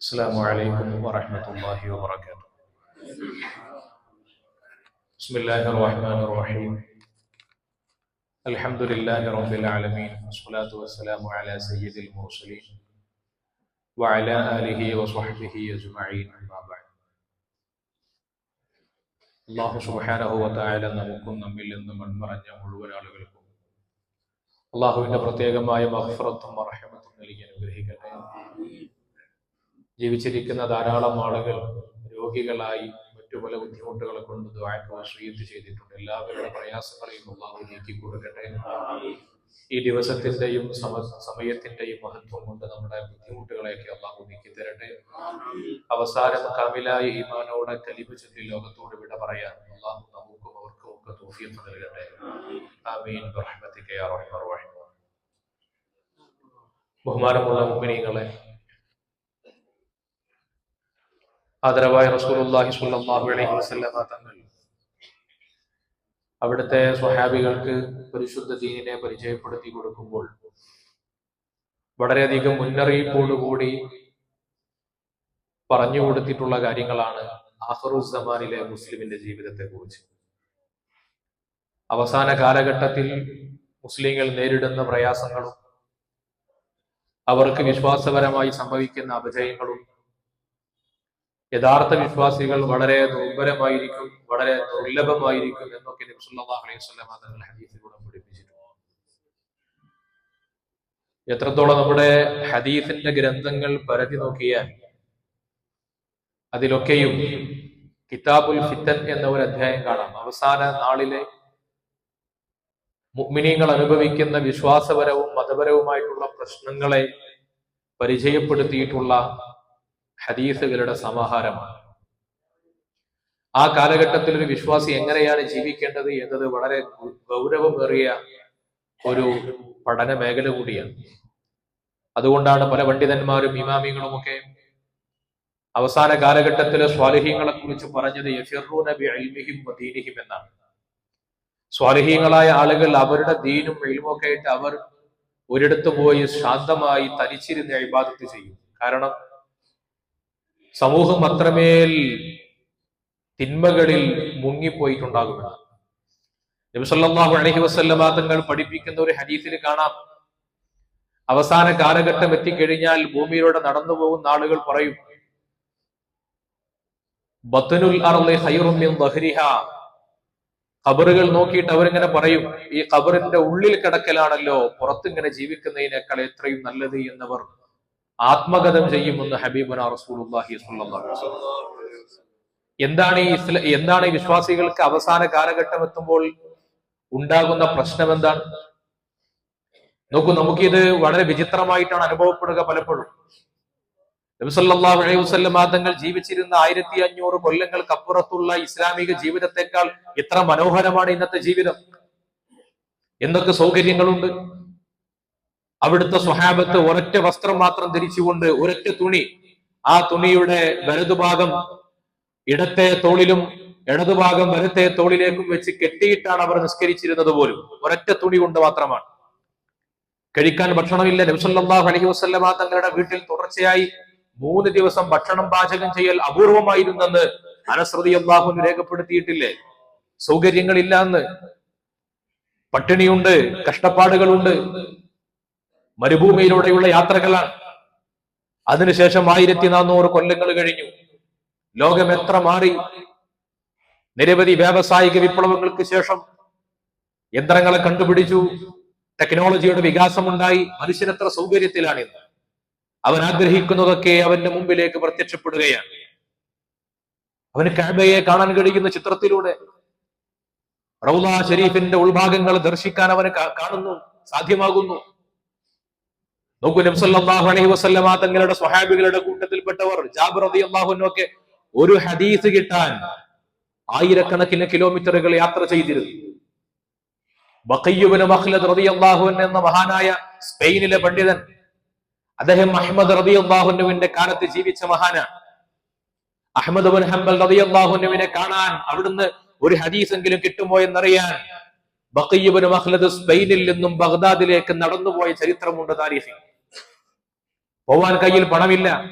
السلام عليكم ورحمة الله وبركاته بسم الله الرحمن الرحيم الحمد لله رب العالمين والصلاة والسلام على سيد المرسلين وعلى آله وصحبه أجمعين أما بعد അള്ളാഹു സുബാനഹു വത്തായാല നമുക്കും നമ്മിൽ നിന്ന് മൺമറഞ്ഞ മുഴുവൻ ആളുകൾക്കും അള്ളാഹുവിന്റെ പ്രത്യേകമായ മഹഫറത്തും അർഹമത്തും നൽകി അനുഗ്രഹിക്കട്ടെ ജീവിച്ചിരിക്കുന്ന ധാരാളം ആളുകൾ രോഗികളായി മറ്റു പല ബുദ്ധിമുട്ടുകളെ കൊണ്ട് വസീയത്ത് ചെയ്തിട്ടുണ്ട്. എല്ലാവരുടെ പ്രയാസങ്ങളെയും അള്ളാഹു നീക്കി കൊടുക്കട്ടെ. ഈ ദിവസത്തിന്റെയും സമ സമയത്തിന്റെയും മഹത്വം കൊണ്ട് നമ്മുടെ ബുദ്ധിമുട്ടുകളെയൊക്കെ അള്ളാഹു നീക്കി തരട്ടെ. അവസാനം കാമിലായ ഈമാനോടെ കലിപ്പ് ചൊല്ലി ലോകത്തോട് വിട പറയാൻ അള്ളാഹു നമുക്കും അവർക്കും ഒക്കെ തോഫിയത്ത് നൽകട്ടെ. ആമീൻ. ബഹുമാനമുള്ള മുഅ്മിനീങ്ങളെ ആദരവായ റസൂലുള്ളാഹി സ്വല്ലല്ലാഹു അലൈഹി വസല്ലമ തങ്ങൾ അവിടുത്തെ സ്വഹാബികൾക്ക് പരിശുദ്ധ ദീനിനെ പരിചയപ്പെടുത്തി കൊടുക്കുമ്പോൾ വളരെയധികം മുന്നറിയിപ്പോടുകൂടി പറഞ്ഞു കൊടുത്തിട്ടുള്ള കാര്യങ്ങളാണ് ആഹറുസമാനിലെ മുസ്ലിമിന്റെ ജീവിതത്തെ കുറിച്ച്. അവസാന കാലഘട്ടത്തിൽ മുസ്ലിങ്ങൾ നേരിടുന്ന പ്രയാസങ്ങളും അവർക്ക് വിശ്വാസപരമായി സംഭവിക്കുന്ന അപജയങ്ങളും യഥാർത്ഥ വിശ്വാസികൾ വളരെ ദുർബലമായിരിക്കും വളരെ ദുർലഭമായിരിക്കും എന്നൊക്കെ അലൈഹി സ്വലാം തങ്ങൾ ഹദീസിലൂടെ പഠിപ്പിച്ചിട്ടുണ്ട്. എത്രത്തോളം നമ്മുടെ ഹദീസിന്റെ ഗ്രന്ഥങ്ങൾ പരതി നോക്കിയാൽ അതിലൊക്കെയും കിതാബുൽ ഫിത്തൻ എന്ന ഒരു അധ്യായം കാണാം. അവസാന നാളിലെ മുഅ്മിനീങ്ങൾ അനുഭവിക്കുന്ന വിശ്വാസപരവും മതപരവുമായിട്ടുള്ള പ്രശ്നങ്ങളെ പരിചയപ്പെടുത്തിയിട്ടുള്ള ഹദീസുകളുടെ സമാഹാരമാണ്. ആ കാലഘട്ടത്തിൽ ഒരു വിശ്വാസി എങ്ങനെയാണ് ജീവിക്കേണ്ടത് എന്നത് വളരെ ഗൗരവമേറിയ ഒരു പഠന മേഖല കൂടിയാണ്. അതുകൊണ്ടാണ് പല പണ്ഡിതന്മാരും ഇമാമികളും ഒക്കെ അവസാന കാലഘട്ടത്തിലെ സ്വാലിഹീങ്ങളെ കുറിച്ച് പറഞ്ഞത് എന്നാണ്. സ്വാലിഹീങ്ങളായ ആളുകൾ അവരുടെ ദീനും എഴുമൊക്കെ ആയിട്ട് അവർ ഒരിടത്ത് പോയി ശാന്തമായി തനിച്ചിരുന്ന് ഇബാദത്ത് ചെയ്യും. കാരണം സമൂഹം അത്രമേൽ തിന്മകളിൽ മുങ്ങിപ്പോയിട്ടുണ്ടാകുമെന്ന് നബിസല്ലാഹു അലഹി വസ്ല്ലമ തങ്ങൾ പഠിപ്പിക്കുന്ന ഒരു ഹദീസിൽ കാണാം. അവസാന കാലഘട്ടം എത്തിക്കഴിഞ്ഞാൽ ഭൂമിയിലൂടെ നടന്നു പോകുന്ന ആളുകൾ പറയും ബത്തനുൽ ദഹ്രിഹ. ഖബറുകൾ നോക്കിയിട്ട് അവരിങ്ങനെ പറയും ഈ ഖബറിന്റെ ഉള്ളിൽ കിടക്കലാണല്ലോ പുറത്തിങ്ങനെ ജീവിക്കുന്നതിനേക്കാൾ എത്രയും നല്ലത് എന്നവർ ആത്മഗതം ചെയ്യുമെന്ന് ഹബീബുന വസല്ലം എന്താണ് ഈ ഇസ്ല എന്താണ് ഈ വിശ്വാസികൾക്ക് അവസാന കാലഘട്ടം എത്തുമ്പോൾ ഉണ്ടാകുന്ന പ്രശ്നം എന്താണ്? നോക്കൂ നമുക്കിത് വളരെ വിചിത്രമായിട്ടാണ് അനുഭവപ്പെടുക പലപ്പോഴും. നബിസല്ലാഹു അലൈഹി വസല്ലം തങ്ങൾ ജീവിച്ചിരുന്ന ആയിരത്തി അഞ്ഞൂറ് കൊല്ലങ്ങൾക്കപ്പുറത്തുള്ള ഇസ്ലാമിക ജീവിതത്തെക്കാൾ എത്ര മനോഹരമാണ് ഇന്നത്തെ ജീവിതം. എന്തൊക്കെ സൗകര്യങ്ങളുണ്ട്? അവിടുത്തെ സ്വഹാബത്ത് ഒരൊറ്റ വസ്ത്രം മാത്രം ധരിച്ചുകൊണ്ട് ഒരൊറ്റ തുണി ആ തുണിയുടെ വലതുഭാഗം ഇടത്തെ തോളിലും ഇടതുഭാഗം വലത്തെ തോളിലേക്കും വെച്ച് കെട്ടിയിട്ടാണ് അവർ നിസ്കരിച്ചിരുന്നത് പോലും. ഒരൊറ്റ തുണി കൊണ്ട് മാത്രമാണ്. കഴിക്കാൻ ഭക്ഷണമില്ല. നബ്സല്ലാഹു അലഹി വസ്ലമ തങ്ങളുടെ വീട്ടിൽ തുടർച്ചയായി മൂന്ന് ദിവസം ഭക്ഷണം പാചകം ചെയ്യൽ അപൂർവമായിരുന്നെന്ന് അനശ്രുതി അള്ളാഹു രേഖപ്പെടുത്തിയിട്ടില്ലേ? സൗകര്യങ്ങളില്ല എന്ന് പട്ടിണിയുണ്ട് കഷ്ടപ്പാടുകളുണ്ട്. മരുഭൂമിയിലൂടെയുള്ള യാത്രകളാണ്. അതിനുശേഷം ആയിരത്തി നാനൂറ് കൊല്ലങ്ങൾ കഴിഞ്ഞു. ലോകം എത്ര മാറി. നിരവധി വ്യാവസായിക വിപ്ലവങ്ങൾക്ക് ശേഷം യന്ത്രങ്ങളെ കണ്ടുപിടിച്ചു. ടെക്നോളജിയുടെ വികാസമുണ്ടായി. മനുഷ്യൻ എത്ര സൗകര്യത്തിലാണ് ഇന്ന്. അവൻ ആഗ്രഹിക്കുന്നതൊക്കെ അവന്റെ മുമ്പിലേക്ക് പ്രത്യക്ഷപ്പെടുകയാണ്. അവന് കാബയെ കാണാൻ കഴിയുന്ന ചിത്രത്തിലൂടെ റൗല ഷെരീഫിന്റെ ഉൾഭാഗങ്ങൾ ദർശിക്കാൻ അവന് കാണുന്നു. സാധ്യമാകുന്നു. നോക്കൂ നബ്സല്ലാഹു അലൈഹി വസ്ലമ തങ്ങളുടെ സ്വഹാബികളുടെ കൂട്ടത്തിൽപ്പെട്ടവർ ജാബിർ റളിയല്ലാഹു അള്ളാഹുനൊക്കെ ഒരു ഹദീസ് കിട്ടാൻ ആയിരക്കണക്കിന് കിലോമീറ്ററുകൾ യാത്ര ചെയ്തിരുന്നു. ബഖയ്യുബിന് മഖ്ലദ് റളിയല്ലാഹു എന്ന മഹാനായ സ്പെയിനിലെ പണ്ഡിതൻ അദ്ദേഹം അഹമ്മദ് റബി അള്ളാഹുനുവിന്റെ കാലത്ത് ജീവിച്ച മഹാനാണ്. അഹമ്മദ് ബുൻ ഹംബൽ അള്ളാഹുനുവിനെ കാണാൻ അവിടുന്ന് ഒരു ഹദീസെങ്കിലും കിട്ടുമോ എന്നറിയാൻ ബക്കയ്യുബിന് മഹ്ലദ് സ്പെയിനിൽ നിന്നും ബഗ്ദാദിലേക്ക് നടന്നുപോയ ചരിത്രമുണ്ട് താരീഖിൽ പോവാൻ കയ്യിൽ പണമില്ല.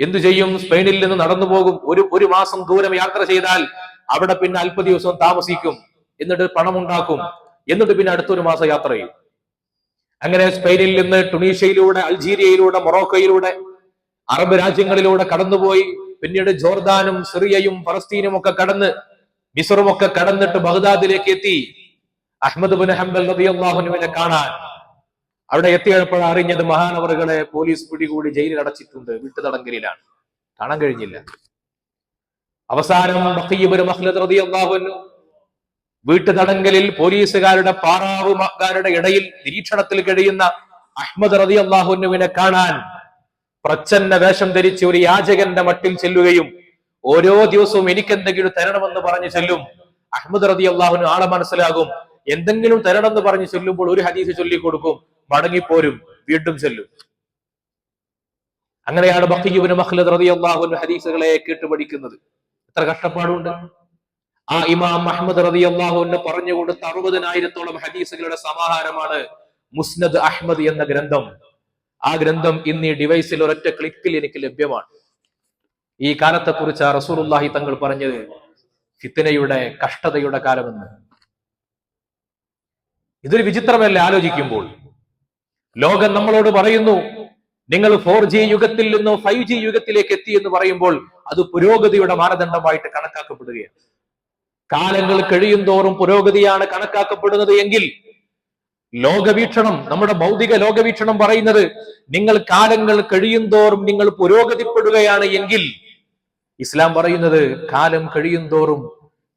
എന്തു ചെയ്യും? സ്പെയിനിൽ നിന്ന് നടന്നു പോകും. ഒരു ഒരു മാസം ദൂരം യാത്ര ചെയ്താൽ അവിടെ പിന്നെ അല്പ ദിവസം താമസിക്കും. എന്നിട്ട് പണം ഉണ്ടാക്കും എന്നിട്ട് പിന്നെ അടുത്തൊരു മാസം യാത്ര ചെയ്യും. അങ്ങനെ സ്പെയിനിൽ നിന്ന് ടുണീഷ്യയിലൂടെ അൾജീരിയയിലൂടെ മൊറോക്കോയിലൂടെ അറബ് രാജ്യങ്ങളിലൂടെ കടന്നുപോയി. പിന്നീട് ജോർദാനും സിറിയയും ഫലസ്തീനും ഒക്കെ കടന്ന് മിസറും ഒക്കെ കടന്നിട്ട് ബഗ്ദാദിലേക്ക് എത്തി. അഹമ്മദ് ബുൻ ഹംബൽ റളിയല്ലാഹുവിനെ കാണാൻ. അവിടെ എത്തിയപ്പോൾ അറിഞ്ഞത് മഹാനവറുകളെ പോലീസ് പിടികൂടി ജയിലിൽ അടച്ചിട്ടുണ്ട്. വിട്ടുതടങ്കലിലാണ്. കാണാൻ കഴിഞ്ഞില്ല. അവസാനം വീട്ടു തടങ്കലിൽ പോലീസുകാരുടെ പാറാവുകാരുടെ ഇടയിൽ നിരീക്ഷണത്തിൽ കഴിയുന്ന അഹമ്മദ് റതി അള്ളാഹുനുവിനെ കാണാൻ പ്രച്ഛന്ന വേഷം ധരിച്ച് ഒരു യാചകന്റെ മട്ടിൽ ചെല്ലുകയും ഓരോ ദിവസവും എനിക്കെന്തെങ്കിലും തരണമെന്ന് പറഞ്ഞു ചെല്ലും അഹമ്മദ് റതി അള്ളാഹുന് ആളെ മനസ്സിലാകും. എന്തെങ്കിലും തരണമെന്ന് പറഞ്ഞ് ചൊല്ലുമ്പോൾ ഒരു ഹദീസ് ചൊല്ലിക്കൊടുക്കും മടങ്ങിപ്പോരും വീണ്ടും ചെല്ലും. അങ്ങനെയാണ് ബഹീബിന് മഹ്ലദ് റളിയല്ലാഹു അള്ളാഹുന് ഹദീസുകളെ കേട്ടുപഠിക്കുന്നത്. എത്ര കഷ്ടപ്പാടുണ്ട്. ആ ഇമാം അഹമ്മദ് റതി അള്ളാഹുവിന് പറഞ്ഞു കൊടുത്ത അറുപതിനായിരത്തോളം ഹദീസുകളുടെ സമാഹാരമാണ് മുസ്നദ് അഹമ്മദ് എന്ന ഗ്രന്ഥം. ആ ഗ്രന്ഥം ഇന്ന് ഈ ഡിവൈസിൽ ഒരൊറ്റ ക്ലിക്കിൽ എനിക്ക് ലഭ്യമാണ്. ഈ കാലത്തെക്കുറിച്ച് റസൂലുള്ളാഹി തങ്ങൾ പറഞ്ഞത് ഫിത്തനയുടെ കഷ്ടതയുടെ കാലമെന്ന്. ഇതൊരു വിചിത്രമല്ലേ ആലോചിക്കുമ്പോൾ? ലോകം നമ്മളോട് പറയുന്നു നിങ്ങൾ ഫോർ ജി യുഗത്തിൽ നിന്നോ ഫൈവ് ജി യുഗത്തിലേക്ക് എത്തി എന്ന് പറയുമ്പോൾ അത് പുരോഗതിയുടെ മാനദണ്ഡമായിട്ട് കണക്കാക്കപ്പെടുകയാണ്. കാലങ്ങൾ കഴിയും തോറും പുരോഗതിയാണ് കണക്കാക്കപ്പെടുന്നത് എങ്കിൽ ലോകവീക്ഷണം നമ്മുടെ ഭൗതിക ലോകവീക്ഷണം പറയുന്നത് നിങ്ങൾ കാലങ്ങൾ കഴിയും തോറും നിങ്ങൾ പുരോഗതിപ്പെടുകയാണ് എങ്കിൽ ഇസ്ലാം പറയുന്നത് കാലം കഴിയും തോറും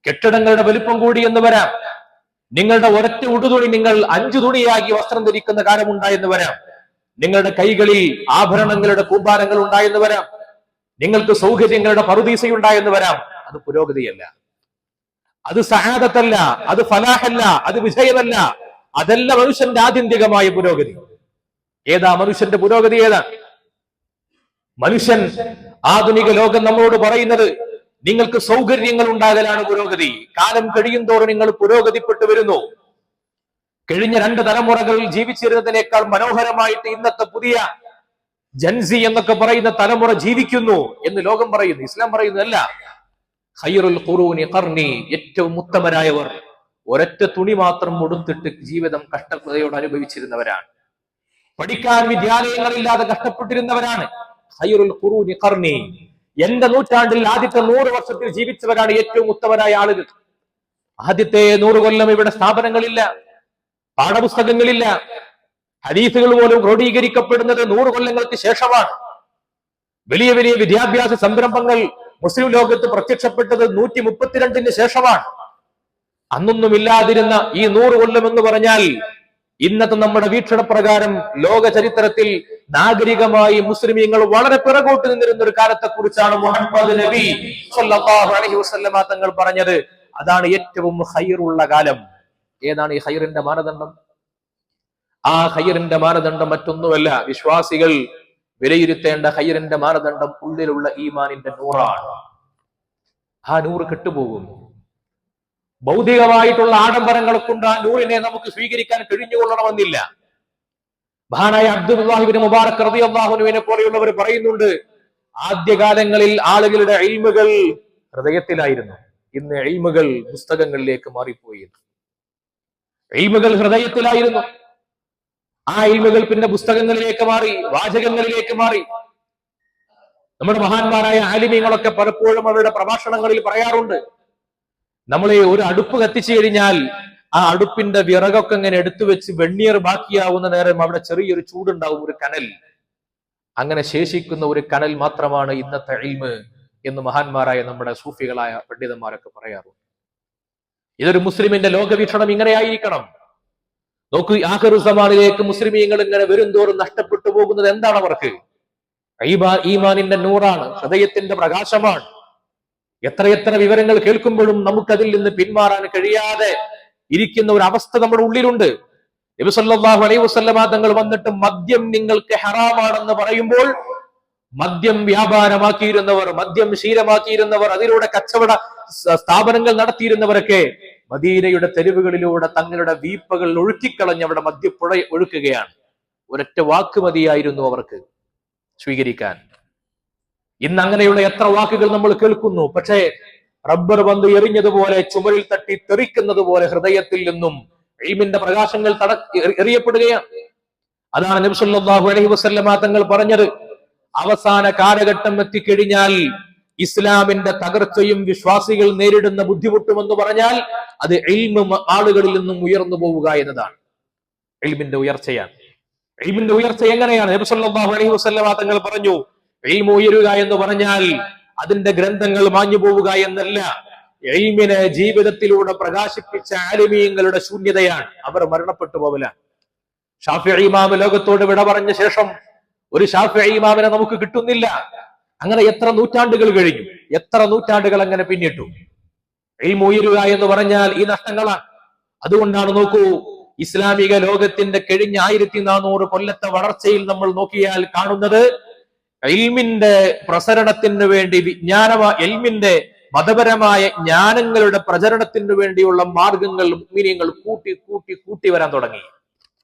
കെട്ടിടങ്ങളുടെ വലിപ്പം കൂടി എന്ന് വരാം. നിങ്ങളുടെ ഒരൊറ്റ ഉടുതുണി നിങ്ങൾ അഞ്ചു തുണിയാക്കി വസ്ത്രം ധരിക്കുന്ന കാലം ഉണ്ടായെന്ന് വരാം. നിങ്ങളുടെ കൈകളിൽ ആഭരണങ്ങളുടെ കൂമ്പാരങ്ങൾ ഉണ്ടായെന്ന് വരാം. നിങ്ങൾക്ക് സൗകര്യങ്ങളുടെ പറുദീസയുണ്ടായെന്ന് വരാം. അത് പുരോഗതിയല്ല. അത് സഹാദത്തല്ല അത് ഫലാഹല്ല അത് വിജയമല്ല. അതല്ല മനുഷ്യന്റെ ആത്യന്തികമായ പുരോഗതി. ഏതാ മനുഷ്യന്റെ പുരോഗതി ഏതാ? മനുഷ്യൻ ആധുനിക ലോകം നമ്മളോട് പറയുന്നത് നിങ്ങൾക്ക് സൗകര്യങ്ങൾ ഉണ്ടാകലാണ് പുരോഗതി. കാലം കഴിയും തോറും നിങ്ങൾ പുരോഗതിപ്പെട്ടു വരുന്നു. കഴിഞ്ഞ രണ്ട് തലമുറകൾ ജീവിച്ചിരുന്നതിനേക്കാൾ മനോഹരമായിട്ട് ഇന്നത്തെ പുതിയ ജൻസി എന്നൊക്കെ പറയുന്ന തലമുറ ജീവിക്കുന്നു എന്ന് ലോകം പറയുന്നു. ഇസ്ലാം പറയുന്നതല്ല. ഹൈറുൽ ഖുറൂനി കർണി ഏറ്റവും ഉത്തമരായവർ. ഒരൊറ്റ തുണി മാത്രം ഉടുത്തിട്ട് ജീവിതം കഷ്ടതയോട് അനുഭവിച്ചിരുന്നവരാണ്. പഠിക്കാൻ വിദ്യാലയങ്ങളില്ലാതെ കഷ്ടപ്പെട്ടിരുന്നവരാണ്. ഹൈറുൽ ഖുറൂനി ഖർനി എന്റെ നൂറ്റാണ്ടിൽ ആദ്യത്തെ നൂറ് വർഷത്തിൽ ജീവിച്ചവരാണ് ഏറ്റവും ഉത്തമരായ ആളുകൾ. ആദ്യത്തെ നൂറ് കൊല്ലം ഇവിടെ സ്ഥാപനങ്ങളില്ല പാഠപുസ്തകങ്ങളില്ല. ഹദീസുകൾ പോലും ക്രോഡീകരിക്കപ്പെടുന്നത് നൂറ് കൊല്ലങ്ങൾക്ക് ശേഷമാണ്. വലിയ വലിയ വിദ്യാഭ്യാസ സംരംഭങ്ങൾ മുസ്ലിം ലോകത്ത് പ്രത്യക്ഷപ്പെട്ടത് നൂറ്റി മുപ്പത്തിരണ്ടിന് ശേഷമാണ്. അന്നൊന്നും ഇല്ലാതിരുന്ന ഈ നൂറ് കൊല്ലം എന്ന് പറഞ്ഞാൽ ഇന്നത്തെ നമ്മുടെ വീക്ഷണപ്രകാരം ലോക ചരിത്രത്തിൽ നാഗരികമായി മുസ്ലിമീങ്ങൾ വളരെ പിറകോട്ട് നിന്നിരുന്ന ഒരു കാലത്തെ കുറിച്ചാണ് മുഹമ്മദ് നബി അലൈഹി വസല്ലമ തങ്ങൾ പറഞ്ഞത്. അതാണ് ഏറ്റവും ഹൈറുള്ള കാലം. ഏതാണ് ഈ ഹൈറിന്റെ മാനദണ്ഡം? ആ ഹൈറിന്റെ മാനദണ്ഡം മറ്റൊന്നുമല്ല. വിശ്വാസികൾ വിലയിരുത്തേണ്ട ഹൈറിന്റെ മാനദണ്ഡം ഉള്ളിലുള്ള ഈമാനിന്റെ നൂറാണ്. ആ നൂറ് കെട്ടുപോകും. ഭൗതികമായിട്ടുള്ള ആഡംബരങ്ങൾ കൊണ്ട് ആ നൂറിനെ നമുക്ക് സ്വീകരിക്കാൻ കഴിഞ്ഞുകൊള്ളണമെന്നില്ല. മഹാനായ അബ്ദുല്ലാഹിബിന് മുബാറക് റബി അള്ളാഹുനുവിനെ പോലെയുള്ളവർ പറയുന്നുണ്ട് ആദ്യകാലങ്ങളിൽ ആളുകളുടെ എൽമുകൾ ഹൃദയത്തിലായിരുന്നു. ഇന്ന് എൽമുകൾ പുസ്തകങ്ങളിലേക്ക് മാറിപ്പോയി എൽമുകൾ ഹൃദയത്തിലായിരുന്നു. ആ ഇൽമുകൾ പിന്നെ പുസ്തകങ്ങളിലേക്ക് മാറി വാചകങ്ങളിലേക്ക് മാറി. നമ്മുടെ മഹാന്മാരായ ആലിമ്യങ്ങളൊക്കെ പലപ്പോഴും അവരുടെ പ്രഭാഷണങ്ങളിൽ പറയാറുണ്ട് നമ്മളെ ഒരു അടുപ്പ് കത്തിച്ചു കഴിഞ്ഞാൽ ആ അടുപ്പിന്റെ വിറകൊക്കെ ഇങ്ങനെ എടുത്തു വെച്ച് വെണ്ണീർ ബാക്കിയാവുന്ന നേരം അവിടെ ചെറിയൊരു ചൂടുണ്ടാവും ഒരു കനൽ. അങ്ങനെ ശേഷിക്കുന്ന ഒരു കനൽ മാത്രമാണ് ഇന്നത്തെ ഇൽമ് എന്ന് മഹാന്മാരായ നമ്മുടെ സൂഫികളായ പണ്ഡിതന്മാരൊക്കെ പറയാറുണ്ട്. ഇതൊരു മുസ്ലിമിന്റെ ലോകവീക്ഷണം ഇങ്ങനെയായിരിക്കണം. നോക്കൂ ആഖിറു സമാനിലേക്ക് മുസ്ലിമീങ്ങൾ ഇങ്ങനെ വരുംതോറും നഷ്ടപ്പെട്ടു പോകുന്നത് എന്താണ് അവർക്ക്? ഈമാ- ഈമാനിന്റെ നൂറാണ് ഹൃദയത്തിന്റെ പ്രകാശമാണ്. എത്രയെത്ര വിവരങ്ങൾ കേൾക്കുമ്പോഴും നമുക്കതിൽ നിന്ന് പിന്മാറാൻ കഴിയാതെ ഇരിക്കുന്ന ഒരു അവസ്ഥ നമ്മുടെ ഉള്ളിലുണ്ട്. നബി സല്ലല്ലാഹു അലൈഹി വസല്ലമ തങ്ങൾ വന്നിട്ട് മദ്യം നിങ്ങൾക്ക് ഹറാമാണെന്ന് പറയുമ്പോൾ മദ്യം വ്യാപാരമാക്കിയിരുന്നവർ മദ്യം ശീലമാക്കിയിരുന്നവർ അതിലൂടെ കച്ചവട സ്ഥാപനങ്ങൾ നടത്തിയിരുന്നവരൊക്കെ മദീനയുടെ തെരുവുകളിലൂടെ തങ്ങളുടെ വീപ്പകൾ ഒഴുക്കിക്കളഞ്ഞ് അവിടെ മദ്യപ്പുഴ ഒഴുക്കുകയാണ്. ഒരൊറ്റ വാക്ക് മതിയായിരുന്നു അവർക്ക് സ്വീകരിക്കാൻ. ഇന്ന് അങ്ങനെയുള്ള എത്ര വാക്കുകൾ നമ്മൾ കേൾക്കുന്നു. പക്ഷേ റബ്ബർ പന്ത് എറിഞ്ഞതുപോലെ ചുമരിൽ തട്ടി തെറിക്കുന്നത് പോലെ ഹൃദയത്തിൽ നിന്നും ഇൽമിന്റെ പ്രകാശങ്ങൾ തട എറി- എറിയപ്പെടുകയാണ്. അതാണ് നബ്സല്ലാഹു അലഹി വസല്ലമ തങ്ങൾ പറഞ്ഞത്. അവസാന കാലഘട്ടം എത്തിക്കഴിഞ്ഞാൽ ഇസ്ലാമിന്റെ തകർച്ചയും വിശ്വാസികൾ നേരിടുന്ന ബുദ്ധിമുട്ടും എന്ന് പറഞ്ഞാൽ അത് എൽമ ആളുകളിൽ നിന്നും ഉയർന്നു പോവുക എന്നതാണ്. എൽമിന്റെ ഉയർച്ചയാണ്. എൽമിന്റെ ഉയർച്ച എങ്ങനെയാണ്? നബി അലഹി അലൈഹി വസല്ലമ തങ്ങൾ പറഞ്ഞു എൽമ ഉയരുക എന്ന് പറഞ്ഞാൽ അതിന്റെ ഗ്രന്ഥങ്ങൾ മാഞ്ഞു പോവുക എന്നല്ല. എയ്മിനെ ജീവിതത്തിലൂടെ പ്രകാശിപ്പിച്ച ആലിമീങ്ങളുടെ ശൂന്യതയാണ്. അവർ മരണപ്പെട്ടു പോവില്ല. ഷാഫി ഇമാമ് ലോകത്തോട് വിട പറഞ്ഞ ശേഷം ഒരു ഷാഫി ഇമാമിനെ നമുക്ക് കിട്ടുന്നില്ല. അങ്ങനെ എത്ര നൂറ്റാണ്ടുകൾ കഴിഞ്ഞു. എത്ര നൂറ്റാണ്ടുകൾ അങ്ങനെ പിന്നിട്ടു. ഈ ഉയരുക എന്ന് പറഞ്ഞാൽ ഈ നഷ്ടങ്ങളാണ്. അതുകൊണ്ടാണ് നോക്കൂ ഇസ്ലാമിക ലോകത്തിന്റെ കഴിഞ്ഞ ആയിരത്തി നാനൂറ് കൊല്ലത്തെ വളർച്ചയിൽ നമ്മൾ നോക്കിയാൽ കാണുന്നത് എൽമിന്റെ പ്രസരണത്തിന് വേണ്ടി വിജ്ഞാന എൽമിന്റെ മതപരമായ ജ്ഞാനങ്ങളുടെ പ്രചരണത്തിന് വേണ്ടിയുള്ള മാർഗങ്ങൾ മീനിയങ്ങൾ കൂട്ടി കൂട്ടി കൂട്ടി വരാൻ തുടങ്ങി.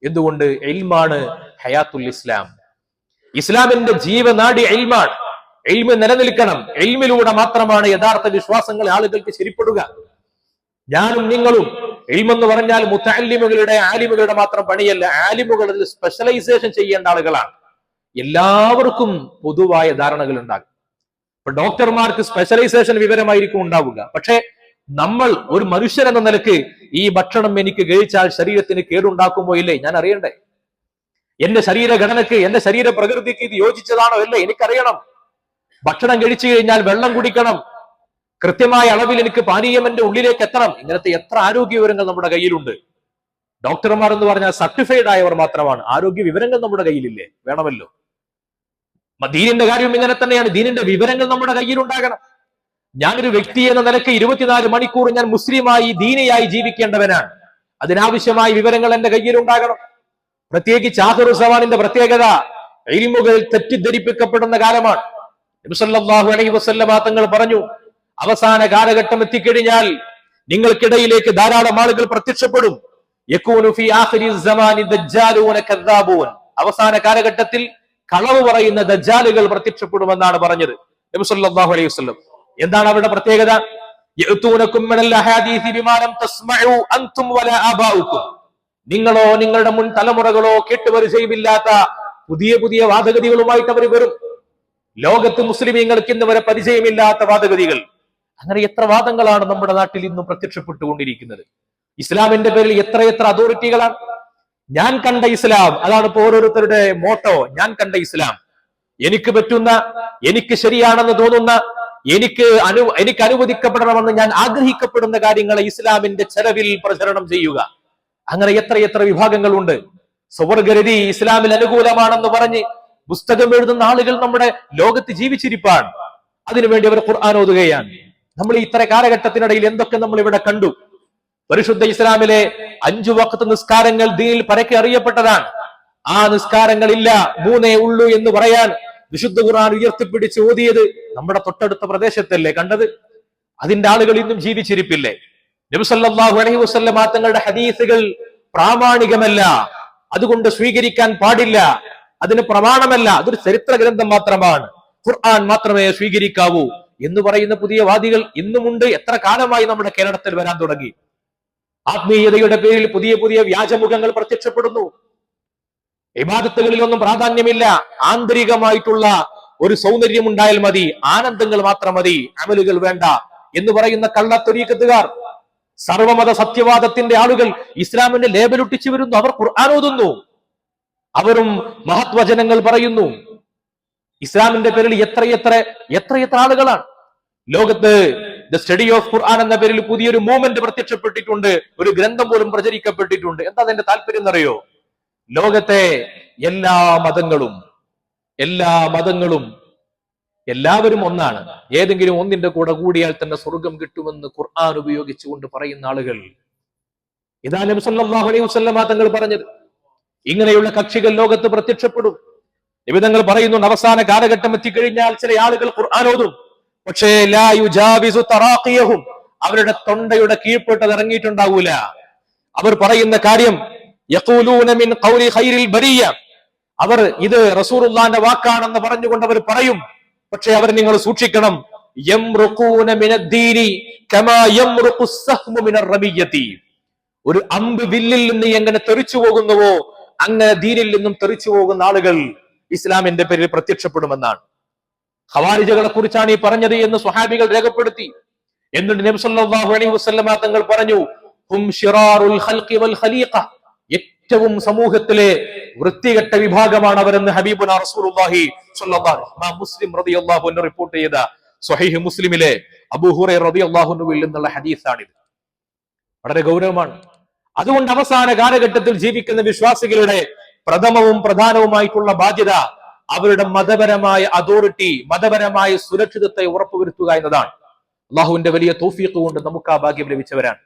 എന്തുകൊണ്ട്? എൽമാണ് ഹയാത്തുൽ ഇസ്ലാം. ഇസ്ലാമിന്റെ ജീവനാടി എൽമാണ്. എൽമ് നിലനിൽക്കണം. എൽമിലൂടെ മാത്രമാണ് യഥാർത്ഥ വിശ്വാസങ്ങൾ ആളുകൾക്ക് ശരിപ്പെടുക. ഞാനും നിങ്ങളും എൽമെന്ന് പറഞ്ഞാൽ മുത്താലിമുകളുടെ ആലിമുകളുടെ മാത്രം പണിയല്ല ആലിമുകളിൽ സ്പെഷ്യലൈസേഷൻ ചെയ്യേണ്ട ആളുകളാണ്. എല്ലാവർക്കും പൊതുവായ ധാരണകൾ ഉണ്ടാകും. ഇപ്പൊ ഡോക്ടർമാർക്ക് സ്പെഷ്യലൈസേഷൻ വിവരമായിരിക്കും ഉണ്ടാവുക. പക്ഷേ നമ്മൾ ഒരു മനുഷ്യൻ എന്ന നിലയ്ക്ക് ഈ ഭക്ഷണം എനിക്ക് കഴിച്ചാൽ ശരീരത്തിന് കേടുണ്ടാക്കുമോ ഇല്ലേ? ഞാൻ അറിയണ്ടേ. എന്റെ ശരീരഘടനക്ക് എന്റെ ശരീര പ്രകൃതിക്ക് ഇത് യോജിച്ചതാണോ അല്ലേ എനിക്കറിയണം. ഭക്ഷണം കഴിച്ചു കഴിഞ്ഞാൽ വെള്ളം കുടിക്കണം. കൃത്യമായ അളവിൽ എനിക്ക് പാനീയം എന്റെ ഉള്ളിലേക്ക് എത്തണം. ഇങ്ങനത്തെ എത്ര ആരോഗ്യ വിവരങ്ങൾ നമ്മുടെ കയ്യിലുണ്ട്. ഡോക്ടർമാർ എന്ന് പറഞ്ഞാൽ സർട്ടിഫൈഡ് ആയവർ മാത്രമാണ്. ആരോഗ്യ വിവരങ്ങൾ നമ്മുടെ കയ്യിലില്ലേ? വേണമല്ലോ. ദീനിന്റെ കാര്യം ഇങ്ങനെ തന്നെയാണ്. ദീനിന്റെ വിവരങ്ങൾ നമ്മുടെ കയ്യിൽ ഉണ്ടാകണം ഞാനൊരു വ്യക്തി എന്ന നിലയ്ക്ക് ഇരുപത്തിനാല് മണിക്കൂർ ഞാൻ മുസ്ലിമായി ദീനയായി ജീവിക്കേണ്ടവനാണ്. അതിനാവശ്യമായ വിവരങ്ങൾ എന്റെ കയ്യിൽ ഉണ്ടാകണം പ്രത്യേകിച്ച് ആഹുർ സവാനിന്റെ പ്രത്യേകത എരിമുകൾ തെറ്റിദ്ധരിപ്പിക്കപ്പെടുന്ന കാലമാണ്. നബി സല്ലല്ലാഹു അലൈഹി വസല്ലമ തങ്ങൾ പറഞ്ഞു അവസാന കാലഘട്ടം എത്തിക്കഴിഞ്ഞാൽ നിങ്ങൾക്കിടയിലേക്ക് ധാരാളം ആളുകൾ പ്രത്യക്ഷപ്പെടും. അവസാന കാലഘട്ടത്തിൽ കളവ് പറയുന്ന ദജാലുകൾ പ്രത്യക്ഷപ്പെടുമെന്നാണ് പറഞ്ഞത്. അലൈഹി എന്താണ് അവരുടെ പ്രത്യേകത? നിങ്ങളോ നിങ്ങളുടെ മുൻ തലമുറകളോ കേട്ടുപരിചയമില്ലാത്ത പുതിയ പുതിയ വാദഗതികളുമായിട്ട് അവർ വരും. ലോകത്ത് മുസ്ലിമീങ്ങൾക്ക് ഇന്ന് വരെ പരിചയമില്ലാത്ത വാദഗതികൾ. അങ്ങനെ എത്ര വാദങ്ങളാണ് നമ്മുടെ നാട്ടിൽ ഇന്നും പ്രത്യക്ഷപ്പെട്ടുകൊണ്ടിരിക്കുന്നത്? ഇസ്ലാമിന്റെ പേരിൽ എത്രയെത്ര അതോറിറ്റികളാണ്? ഞാൻ കണ്ട ഇസ്ലാം. അതാണ് ഇപ്പോ ഓരോരുത്തരുടെ മോട്ടോ ഞാൻ കണ്ട ഇസ്ലാം. എനിക്ക് പറ്റുന്ന എനിക്ക് ശരിയാണെന്ന് തോന്നുന്ന എനിക്ക് അനു എനിക്ക് അനുവദിക്കപ്പെടണമെന്ന് ഞാൻ ആഗ്രഹിക്കപ്പെടുന്ന കാര്യങ്ങളെ ഇസ്ലാമിന്റെ ചെലവിൽ പ്രചരണം ചെയ്യുക. അങ്ങനെ എത്ര എത്ര വിഭാഗങ്ങളുണ്ട്. സ്വവർഗരതി ഇസ്ലാമിൽ അനുകൂലമാണെന്ന് പറഞ്ഞ് പുസ്തകം എഴുതുന്ന ആളുകൾ നമ്മുടെ ലോകത്ത് ജീവിച്ചിരിപ്പാണ്. അതിനുവേണ്ടി അവർ ഖുർആൻ ഓതുകയാണ്. നമ്മൾ ഇത്ര കാലഘട്ടത്തിനിടയിൽ എന്തൊക്കെ നമ്മൾ ഇവിടെ കണ്ടു? പരിശുദ്ധ ഇസ്ലാമിലെ അഞ്ചു വക്കത്ത് നിസ്കാരങ്ങൾ ദീനിൽ പരക്കെ അറിയപ്പെട്ടതാണ്. ആ നിസ്കാരങ്ങളില്ല മൂന്നേ ഉള്ളൂ എന്ന് പറയാൻ വിശുദ്ധ ഖുർആൻ ഉയർത്തിപ്പിടിച്ച് ഓതിയത് നമ്മുടെ തൊട്ടടുത്ത പ്രദേശത്തല്ലേ കണ്ടത്? അതിന്റെ ആളുകൾ ഇന്നും ജീവിച്ചിരിപ്പില്ലേ? നബിസല്ലാഹു അലഹി വസല്ലമ തങ്ങളുടെ ഹദീസുകൾ പ്രാമാണികമല്ല അതുകൊണ്ട് സ്വീകരിക്കാൻ പാടില്ല അതിന് പ്രമാണമല്ല അതൊരു ചരിത്ര ഗ്രന്ഥം മാത്രമാണ്. ഖുർആൻ മാത്രമേ സ്വീകരിക്കാവൂ എന്ന് പറയുന്ന പുതിയ വാദികൾ ഇന്നുമുണ്ട്. എത്ര കാലമായി നമ്മുടെ കേരളത്തിൽ വരാൻ തുടങ്ങി? ആത്മീയതയുടെ പേരിൽ പുതിയ പുതിയ വ്യാജമുഖങ്ങൾ പ്രത്യക്ഷപ്പെടുന്നു. വിവാദത്തുകളിലൊന്നും പ്രാധാന്യമില്ല. ആന്തരികമായിട്ടുള്ള ഒരു സൗന്ദര്യം ഉണ്ടായാൽ മതി. ആനന്ദങ്ങൾ മാത്രം മതി. അമലുകൾ വേണ്ട എന്ന് പറയുന്ന കള്ളത്തൊരീക്കത്തുകാർ സർവമത സത്യവാദത്തിന്റെ ആളുകൾ ഇസ്ലാമിന്റെ ലേബലൊട്ടിച്ചു വരുന്നു. അവർ ഖുർആൻ അവരും മഹത്വചനങ്ങൾ പറയുന്നു. ഇസ്ലാമിന്റെ പേരിൽ എത്രയെത്ര എത്രയെത്ര ആളുകളാണ്. ലോകത്ത് ദ സ്റ്റഡി ഓഫ് ഖുർആൻ എന്ന പേരിൽ പുതിയൊരു മൂവ്മെന്റ് പ്രത്യക്ഷപ്പെട്ടിട്ടുണ്ട്. ഒരു ഗ്രന്ഥം പോലും പ്രചരിക്കപ്പെട്ടിട്ടുണ്ട്. എന്താ അതിന്റെ താല്പര്യം എന്നറിയോ? ലോകത്തെ എല്ലാ മതങ്ങളും എല്ലാ മതങ്ങളും എല്ലാവരും ഒന്നാണ്. ഏതെങ്കിലും ഒന്നിന്റെ കൂടെ കൂടിയാൽ തന്നെ സ്വർഗം കിട്ടുമെന്ന് ഖുർആൻ ഉപയോഗിച്ചുകൊണ്ട് പറയുന്ന ആളുകൾ. ഇതാ നബി സല്ലല്ലാഹു അലൈഹി വസല്ലമ തങ്ങൾ പറഞ്ഞത്. ഇങ്ങനെയുള്ള കക്ഷികൾ ലോകത്ത് പ്രത്യക്ഷപ്പെടും. നിബിധങ്ങൾ പറയുന്നുണ്ട് അവസാന കാലഘട്ടം എത്തിക്കഴിഞ്ഞാൽ ചില ആളുകൾ ഖുർആൻ ഓതും. പക്ഷേ അവരുടെ തൊണ്ടയുടെ കീഴ്പ്പെട്ട് ഇറങ്ങിയിട്ടുണ്ടാവൂല. അവർ പറയുന്ന കാര്യം അവർ ഇത് റസൂലുള്ളാന്റെ വാക്കാണെന്ന് പറഞ്ഞുകൊണ്ട് അവർ പറയും. പക്ഷെ അവർ നിങ്ങൾ സൂക്ഷിക്കണം. ഒരു അമ്പ് വില്ലിൽ നിന്ന് എങ്ങനെ തെറിച്ചു പോകുന്നുവോ അങ്ങനെ ദീനിൽ നിന്നും തെറിച്ചു പോകുന്ന ആളുകൾ ഇസ്ലാമിന്റെ പേരിൽ പ്രത്യക്ഷപ്പെടുമെന്നാണ്. ഖവാരിജകളെ കുറിച്ചാണ് ഈ പറഞ്ഞത് എന്ന് സ്വഹാബികൾ രേഖപ്പെടുത്തി. എന്നിട്ട് സല്ലല്ലാഹു അലൈഹി വസല്ലമ തങ്ങൾ പറഞ്ഞു ഹും ശിറാറുൽ ഖൽഖി വൽ ഖലീഖ. ഏറ്റവും സമൂഹത്തിലെ വൃത്തികെട്ട വിഭാഗമാണ് അവരെന്ന് ഹബീബുന റസൂലുള്ളാഹി സ്വല്ലല്ലാഹു അലൈഹി മുസ്ലിം റളിയല്ലാഹു അൻഹു റിപ്പോർട്ട് ചെയ്ത സ്വഹീഹ് മുസ്ലിമിലെ അബൂ ഹുറൈറ റളിയല്ലാഹു അൻഹുവിൽ ഹദീസാണ് ഇത് വളരെ ഗൗരവമാണ്. അതുകൊണ്ട് അവസാന കാലഘട്ടത്തിൽ ജീവിക്കുന്ന വിശ്വാസികളുടെ പ്രഥമവും പ്രധാനവുമായിട്ടുള്ള ബാധ്യത അവരുടെ മതപരമായ അതോറിറ്റി മതപരമായ സുരക്ഷിതത്തെ ഉറപ്പുവരുത്തുക എന്നതാണ്. അള്ളാഹുവിന്റെ വലിയ തോഫീക്ക് കൊണ്ട് നമുക്ക് ആ ഭാഗ്യം ലഭിച്ചവരാണ്.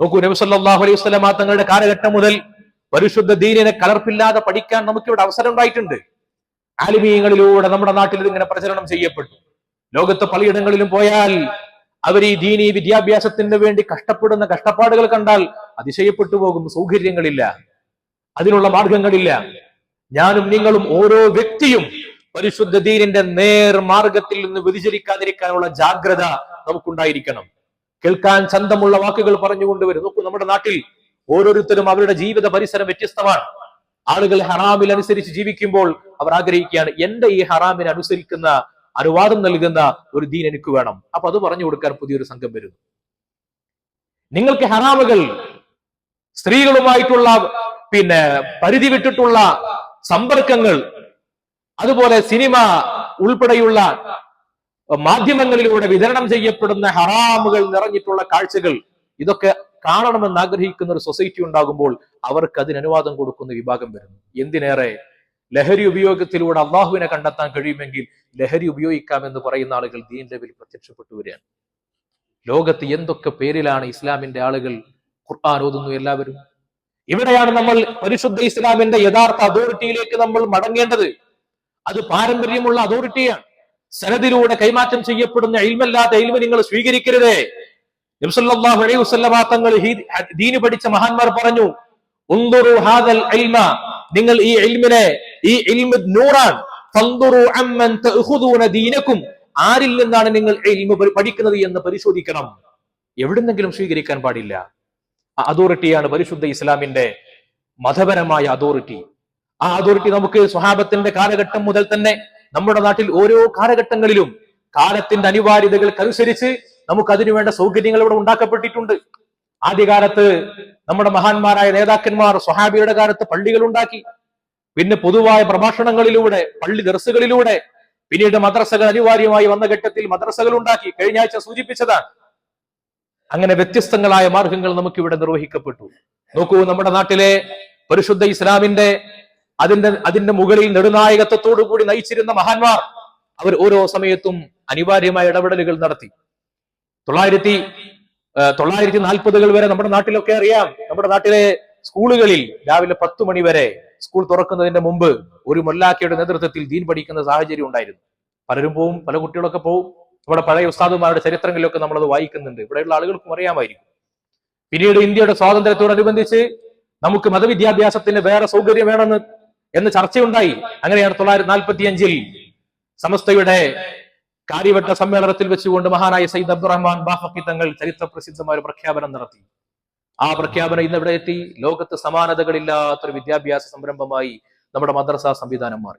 നോക്കൂ നബി സല്ലാഹു അലൈഹി വസല്ലമ തങ്ങളുടെ കാലഘട്ടം മുതൽ പരിശുദ്ധ ദീനിനെ കലർപ്പില്ലാതെ പഠിക്കാൻ നമുക്ക് ഇവിടെ അവസരം ഉണ്ടായിട്ടുണ്ട്. ആലിമീയങ്ങളിലൂടെ നമ്മുടെ നാട്ടിൽ ഇതിങ്ങനെ പ്രചരണം ചെയ്യപ്പെട്ടു. ലോകത്ത് പലയിടങ്ങളിലും പോയാൽ അവർ ഈ ദീനി വിദ്യാഭ്യാസത്തിന് വേണ്ടി കഷ്ടപ്പെടുന്ന കഷ്ടപ്പാടുകൾ കണ്ടാൽ അതിശയപ്പെട്ടു പോകും സൗകര്യങ്ങളില്ല അതിനുള്ള മാർഗങ്ങളില്ല. ഞാനും നിങ്ങളും ഓരോ വ്യക്തിയും പരിശുദ്ധ ദീനിന്റെ നേർ മാർഗത്തിൽ നിന്ന് വ്യതിചരിക്കാതിരിക്കാനുള്ള ജാഗ്രത നമുക്കുണ്ടായിരിക്കണം. കേൾക്കാൻ ചന്തമുള്ള വാക്കുകൾ പറഞ്ഞുകൊണ്ടുവരും. നോക്കൂ നമ്മുടെ നാട്ടിൽ ഓരോരുത്തരും അവരുടെ ജീവിത പരിസരം വ്യത്യസ്തമാണ്. ആളുകൾ ഹറാമിൽ അനുസരിച്ച് ജീവിക്കുമ്പോൾ അവർ ആഗ്രഹിക്കുകയാണ് എന്റെ ഈ ഹറാമിനെ അനുസരിക്കുന്ന അനുവാദം നൽകുന്ന ഒരു ദീൻ എനിക്ക് വേണം. അപ്പൊ അത് പറഞ്ഞു കൊടുക്കാൻ പുതിയൊരു സംഘം വരുന്നു. നിങ്ങൾക്ക് ഹറാമുകൾ സ്ത്രീകളുമായിട്ടുള്ള പിന്നെ പരിധി വിട്ടിട്ടുള്ള സമ്പർക്കങ്ങൾ അതുപോലെ സിനിമ ഉൾപ്പെടെയുള്ള മാധ്യമങ്ങളിലൂടെ വിതരണം ചെയ്യപ്പെടുന്ന ഹറാമുകൾ നിറഞ്ഞിട്ടുള്ള കാഴ്ചകൾ ഇതൊക്കെ കാണണമെന്ന് ആഗ്രഹിക്കുന്ന ഒരു സൊസൈറ്റി ഉണ്ടാകുമ്പോൾ അവർക്ക് അതിന് അനുവാദം കൊടുക്കുന്ന വിഭാഗം വരുന്നു. എന്തിനേറെ? ലഹരി ഉപയോഗത്തിലൂടെ അള്ളാഹുവിനെ കണ്ടെത്താൻ കഴിയുമെങ്കിൽ ലഹരി ഉപയോഗിക്കാമെന്ന് പറയുന്ന ആളുകൾ ദീൻ ലെവലിൽ പ്രത്യക്ഷപ്പെട്ടു വരികയാണ്. ലോകത്ത് എന്തൊക്കെ പേരിലാണ് ഇസ്ലാമിന്റെ ആളുകൾ ഖുർആൻ ഓതുന്നു എല്ലാവരും? ഇവിടെയാണ് നമ്മൾ പരിശുദ്ധ ഇസ്ലാമിന്റെ യഥാർത്ഥ അതോറിറ്റിയിലേക്ക് നമ്മൾ മടങ്ങേണ്ടത്. അത് പാരമ്പര്യമുള്ള അതോറിറ്റിയാണ്. സനദിലൂടെ കൈമാറ്റം ചെയ്യപ്പെടുന്ന ഇൽമല്ലാത്ത ഇൽമ നിങ്ങൾ സ്വീകരിക്കരുതേ. നബ്സല്ലാഹു അലൈഹി വസല്ലമ തങ്ങൾ ദീന് പഠിച്ച മഹാന്മാർ പറഞ്ഞു ഉന്ദുറു ഹാദൽ ഇൽമ. നിങ്ങൾ ഈ ഇൽമിനെ ഈ ഇൽമ നൂറാൻ ഫന്ദുറു അമ്മൻ തഅഖുദൂന ദീനക്കും. ആരിൽ നിന്നാണ് നിങ്ങൾ ഇൽമ പഠിക്കുന്നത് എന്ന് പരിശോധിക്കണം. എവിടുന്നെങ്കിലും സ്വീകരിക്കാൻ പാടില്ല. അതോറിറ്റിയാണ് പരിശുദ്ധ ഇസ്ലാമിന്റെ മതപരമായ അതോറിറ്റി. ആ അതോറിറ്റി നമുക്ക് സ്വഹാബത്തിന്റെ കാലഘട്ടം മുതൽ തന്നെ നമ്മുടെ നാട്ടിൽ ഓരോ കാലഘട്ടങ്ങളിലും കാലത്തിന്റെ അനിവാര്യതകൾക്കനുസരിച്ച് നമുക്ക് അതിനുവേണ്ട സൗകര്യങ്ങൾ ഇവിടെ ഉണ്ടാക്കപ്പെട്ടിട്ടുണ്ട്. ആദ്യകാലത്ത് നമ്മുടെ മഹാന്മാരായ നേതാക്കന്മാർ സ്വഹാബിയുടെ കാലത്ത് പള്ളികൾ ഉണ്ടാക്കി. പിന്നെ പൊതുവായ പ്രഭാഷണങ്ങളിലൂടെ പള്ളി ദർസുകളിലൂടെ പിന്നീട് മദ്രസകൾ അനിവാര്യമായി വന്ന ഘട്ടത്തിൽ മദ്രസകൾ ഉണ്ടാക്കി. കഴിഞ്ഞ ആഴ്ച സൂചിപ്പിച്ചതാണ് അങ്ങനെ വ്യത്യസ്തങ്ങളായ മാർഗങ്ങൾ നമുക്ക് ഇവിടെ നിർവഹിക്കപ്പെട്ടു. നോക്കൂ നമ്മുടെ നാട്ടിലെ പരിശുദ്ധ ഇസ്ലാമിന്റെ അതിന്റെ അതിന്റെ മുകളിൽ നെടുനായകത്വത്തോടു കൂടി നയിച്ചിരുന്ന മഹാന്മാർ അവർ ഓരോ സമയത്തും അനിവാര്യമായ ഇടപെടലുകൾ നടത്തി. തൊള്ളായിരത്തി തൊള്ളായിരത്തി നാൽപ്പതുകൾ വരെ നമ്മുടെ നാട്ടിലൊക്കെ അറിയാം. നമ്മുടെ നാട്ടിലെ സ്കൂളുകളിൽ രാവിലെ പത്ത് മണി വരെ സ്കൂൾ തുറക്കുന്നതിന്റെ മുമ്പ് ഒരു മൊല്ലാക്കയുടെ നേതൃത്വത്തിൽ ദീൻ പഠിക്കുന്ന സാഹചര്യം ഉണ്ടായിരുന്നു. പലരും പോവും പല കുട്ടികളൊക്കെ പോവും. നമ്മുടെ പഴയ ഉസ്താദുമാരുടെ ചരിത്രങ്ങളിലൊക്കെ നമ്മളത് വായിക്കുന്നുണ്ട്. ഇവിടെയുള്ള ആളുകൾക്കും അറിയാമായിരിക്കും. പിന്നീട് ഇന്ത്യയുടെ സ്വാതന്ത്ര്യത്തോടനുബന്ധിച്ച് നമുക്ക് മതവിദ്യാഭ്യാസത്തിന് വേറെ സൗകര്യം വേണമെന്ന് എന്ന് ചർച്ചയുണ്ടായി. അങ്ങനെയാണ് തൊള്ളായിരത്തി നാൽപ്പത്തി അഞ്ചിൽ സമസ്തയുടെ കാര്യവട്ട സമ്മേളനത്തിൽ വെച്ചുകൊണ്ട് മഹാനായ സയ്യിദ് അബ്ദുറഹ്മാൻ ബാഹക്കി തങ്ങൾ ചരിത്ര പ്രസിദ്ധമായ ഒരു പ്രഖ്യാപനം നടത്തി. ആ പ്രഖ്യാപനം ഇന്ന് എവിടെ എത്തി? ലോകത്ത് സമാനതകളില്ലാത്തൊരു വിദ്യാഭ്യാസ സംരംഭമായി നമ്മുടെ മദ്രസാ സംവിധാനം മാറി.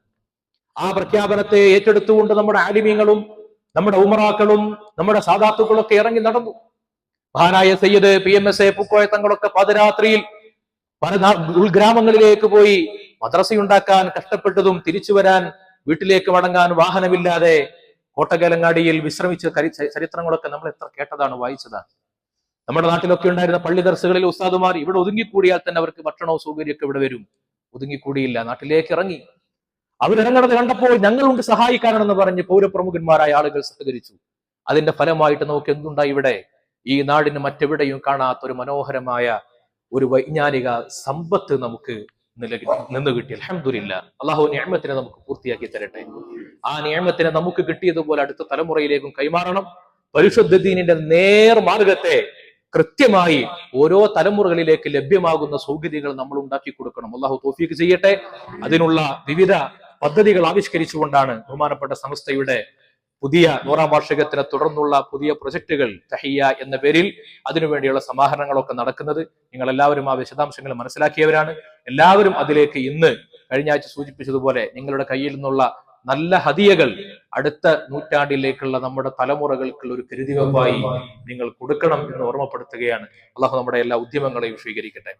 ആ പ്രഖ്യാപനത്തെ ഏറ്റെടുത്തുകൊണ്ട് നമ്മുടെ ആലിമ്യങ്ങളും നമ്മുടെ ഉമറാക്കളും നമ്മുടെ സാധാത്തുക്കളൊക്കെ ഇറങ്ങി നടന്നു. മഹാനായ Sayyid P M S A Pookoya തങ്ങളൊക്കെ പാതിരാത്രിയിൽ പല ഉൾഗ്രാമങ്ങളിലേക്ക് പോയി മദ്രസയുണ്ടാക്കാൻ കഷ്ടപ്പെട്ടതും തിരിച്ചു വരാൻ വീട്ടിലേക്ക് മടങ്ങാൻ വാഹനമില്ലാതെ കോട്ടകലങ്ങാടിയിൽ വിശ്രമിച്ച ചരിത്രങ്ങളൊക്കെ നമ്മൾ എത്ര കേട്ടതാണ് വായിച്ചതാണ്. നമ്മുടെ നാട്ടിലൊക്കെ ഉണ്ടായിരുന്ന പള്ളി ദർസുകളിൽ ഉസ്താദുമാർ ഇവിടെ ഒതുങ്ങിക്കൂടിയാൽ തന്നെ അവർക്ക് ഭക്ഷണവും സൗകര്യമൊക്കെ ഇവിടെ വരും. ഒതുങ്ങിക്കൂടിയില്ല നാട്ടിലേക്ക് ഇറങ്ങി. അവരിറങ്ങണത് കണ്ടപ്പോൾ ഞങ്ങളുണ്ട് സഹായിക്കാനെന്ന് പറഞ്ഞ് പൗരപ്രമുഖന്മാരായ ആളുകൾ സഹകരിച്ചു. അതിന്റെ ഫലമായിട്ട് നമുക്ക് എന്തുണ്ടായി ഇവിടെ? ഈ നാടിന് മറ്റെവിടെയും കാണാത്ത ഒരു മനോഹരമായ ഒരു വൈജ്ഞാനിക സമ്പത്ത് നമുക്ക് നിന്ന് കിട്ടി. അലഹമില്ല അള്ളാഹു നിയമത്തിനെ നമുക്ക് പൂർത്തിയാക്കി തരട്ടെ. ആ നിയമത്തിനെ നമുക്ക് കിട്ടിയതുപോലെ അടുത്ത തലമുറയിലേക്കും കൈമാറണം. പരിശുദ്ധ ദീനിന്റെ നേർ മാർഗത്തെ കൃത്യമായി ഓരോ തലമുറകളിലേക്ക് ലഭ്യമാകുന്ന സൗകര്യങ്ങൾ നമ്മൾ ഉണ്ടാക്കി കൊടുക്കണം. അള്ളാഹു തോഫീക്ക് ചെയ്യട്ടെ. അതിനുള്ള വിവിധ പദ്ധതികൾ ആവിഷ്കരിച്ചുകൊണ്ടാണ് ബഹുമാനപ്പെട്ട സംസ്ഥയുടെ പുതിയ നൂറാം വാർഷികത്തിനെ തുടർന്നുള്ള പുതിയ പ്രൊജക്ടുകൾ തഹിയ എന്ന പേരിൽ അതിനുവേണ്ടിയുള്ള സമാഹരണങ്ങളൊക്കെ നടക്കുന്നത്. നിങ്ങൾ എല്ലാവരും ആ വിശദാംശങ്ങൾ മനസ്സിലാക്കിയവരാണ്. എല്ലാവരും അതിലേക്ക് ഇന്ന് കഴിഞ്ഞ ആഴ്ച സൂചിപ്പിച്ചതുപോലെ നിങ്ങളുടെ കയ്യിൽ നിന്നുള്ള നല്ല ഹതിയകൾ അടുത്ത നൂറ്റാണ്ടിലേക്കുള്ള നമ്മുടെ തലമുറകൾക്കുള്ള ഒരു കരുതിവെപ്പായി നിങ്ങൾ കൊടുക്കണം എന്ന് ഓർമ്മപ്പെടുത്തുകയാണ്. അള്ളാഹു നമ്മുടെ എല്ലാ ഉദ്യമങ്ങളെയും സ്വീകരിക്കട്ടെ.